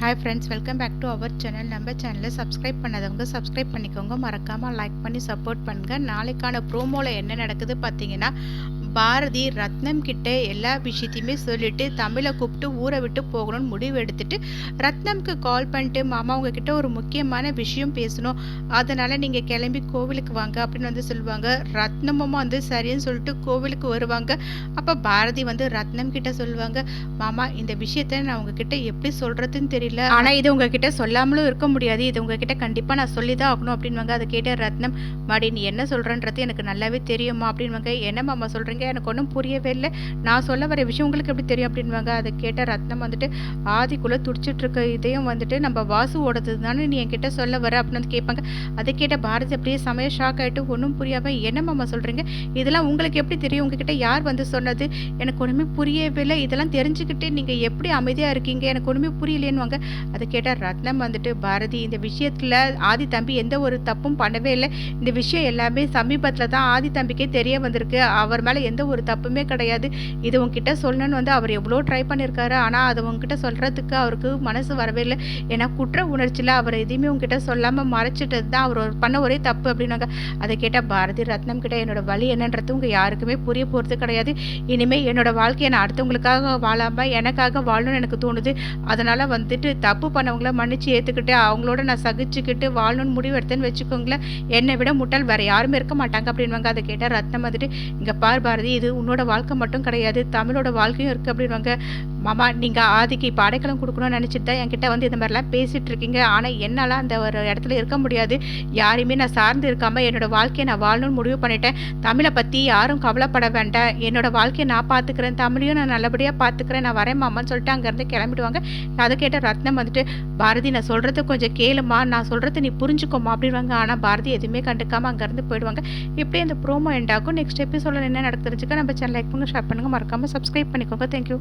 Hi friends welcome back to our channel நம்ம சேனலை subscribe பண்ணாதவங்க சப்ஸ்கிரைப் பண்ணிக்கோங்க. மறக்காமல் லைக் பண்ணி சப்போர்ட் பண்ணுங்கள் நாளைக்கான ப்ரோமோவில் என்ன நடக்குது பார்த்தீங்கன்னா பாரதி ரத்னம் கிட்ட எல்லா விஷயத்தையுமே சொல்லிட்டு தமிழை கூப்பிட்டு ஊரை விட்டு போகணும்னு முடிவு எடுத்துட்டு ரத்னம்க்கு கால் பண்ணிட்டு மாமா உங்ககிட்ட ஒரு முக்கியமான விஷயம் பேசணும். அதனால நீங்கள் கிளம்பி கோவிலுக்கு வாங்க அப்படின்னு வந்து சொல்லுவாங்க. ரத்னமும் வந்து சரின்னு சொல்லிட்டு கோவிலுக்கு வருவாங்க. அப்போ பாரதி வந்து ரத்னம் கிட்ட சொல்லுவாங்க மாமா இந்த விஷயத்த நான் உங்ககிட்ட எப்படி சொல்றதுன்னு தெரியல. ஆனா இது உங்ககிட்ட சொல்லாமலும் இருக்க முடியாது. இது உங்ககிட்ட கண்டிப்பா நான் சொல்லி தான் ஆகணும் அப்படின்வாங்க அதை கேட்ட ரத்னம் மாடி நீ என்ன சொல்றன்றது எனக்கு நல்லாவே தெரியுமா அப்படின்வாங்க என்ன மாமா சொல்றீங்க? எனக்கு ஒன்றும் புரியவே இல்லை. நான் சொல்ல வர விஷயம் உங்களுக்கு எப்படி தெரியும் அப்படின்வாங்க அதை கேட்ட ரத்னம் வந்துட்டு ஆதிக்குள்ளே துடிச்சிட்ருக்க இதையும் வந்துட்டு நம்ம வாசுவோடது தானே நீ என்கிட்ட சொல்ல வர அப்படின்னு வந்து கேட்பாங்க. அதை கேட்ட பாரதி அப்படியே சமய ஷாக் ஆகிட்டு ஒன்றும் புரியாமல் என்ன மாமா இதெல்லாம் உங்களுக்கு எப்படி தெரியும்? உங்ககிட்ட யார் வந்து சொன்னது? எனக்கு ஒன்றுமே புரியவே இல்லை. இதெல்லாம் தெரிஞ்சுக்கிட்டு நீங்கள் எப்படி அமைதியாக இருக்கீங்க? எனக்கு ஒன்றுமே புரியலேன்னுவாங்க. அதை கேட்டால் ரத்னம் வந்துட்டு பாரதி இந்த விஷயத்தில் ஆதி தம்பி எந்த ஒரு தப்பும் பண்ணவே இல்லை. இந்த விஷயம் எல்லாமே சமீபத்தில் தான் ஆதி தம்பிக்கே தெரிய வந்திருக்கு. அவர் மேலே எந்த ஒரு தப்புமே கிடையாது. இது உங்ககிட்ட சொல்லணும்னு வந்து அவர் எவ்வளோ ட்ரை பண்ணியிருக்காரு ஆனால் அதை உங்ககிட்ட சொல்கிறதுக்கு அவருக்கு மனசு வரவே இல்லை. ஏன்னா குற்ற உணர்ச்சியில் அவர் எதையுமே உங்ககிட்ட சொல்லாமல் மறைச்சிட்டது தான் அவர் பண்ண ஒரே தப்பு அப்படின்னாங்க. அதை கேட்டால் பாரதி ரத்னம் கிட்ட என்னோட வழி என்னன்றது உங்கள் யாருக்குமே புரிய போகிறது கிடையாது. இனிமேல் என்னோட வாழ்க்கையை நான் அடுத்தவங்களுக்காக வாழாமல் எனக்காக வாழணும்னு எனக்கு தோணுது. அதனால் வந்துட்டு தப்பு பண்ணவங்கள மன்னிச்சு ஏற்றுக்கிட்டு அவங்களோட நான் சகிச்சுக்கிட்டு வாழணும்னு முடிவு எடுத்தேன்னு வச்சுக்கோங்களேன். என்னை விட முட்டாள் வேறு யாருமே இருக்க மாட்டாங்க அப்படின்வாங்க அதை கேட்டால் ரத்னம் வந்துட்டு இங்கே பார் பாரதி இது உன்னோட வாழ்க்கை மட்டும் கிடையாது தமிழோட வாழ்க்கையும் இருக்குது அப்படின்வாங்க மாமா நீங்கள் ஆதிக்கு இப்போ அடைக்கலம் கொடுக்கணும்னு நினச்சிட்டு தான் என்கிட்ட வந்து இந்த மாதிரிலாம் பேசிகிட்டு இருக்கீங்க ஆனால் என்னால் அந்த ஒரு இடத்துல இருக்க முடியாது. யாரையுமே நான் சார்ந்து இருக்காமல் என்னோடய வாழ்க்கையை நான் வாழணும்னு முடிவு பண்ணிட்டேன். தமிழை பற்றி யாரும் கவலைப்பட வேண்டாம். என்னோடய வாழ்க்கையை நான் பார்த்துக்கிறேன் தமிழையும் நான் நல்லபடியாக பார்த்துக்கிறேன் நான் வரேன் மாமான்னு சொல்லிட்டு அங்கேருந்து கிளம்பிடுவாங்க. அதை கேட்ட ரத்னம் வந்துட்டு பாரதி நான் சொல்கிறத கொஞ்சம் கேளுமா நான் சொல்கிறத நீ புரிஞ்சுக்கோமா அப்படிவாங்க ஆனால் பாரதி எதுவுமே கண்டுக்காமல் அங்கேருந்து போயிடுவாங்க. இப்படியே அந்த ப்ரோமோ எண்ட் ஆகும். நெக்ஸ்ட் எபிசோடில் என்ன நடக்கு தெரிஞ்சுக்க நம்ம சேனல் லைக் பண்ணுங்கள் ஷேர் பண்ணுங்கள் மறக்காமல் சப்ஸ்கிரைப் பண்ணிக்கோங்க. தேங்க்யூ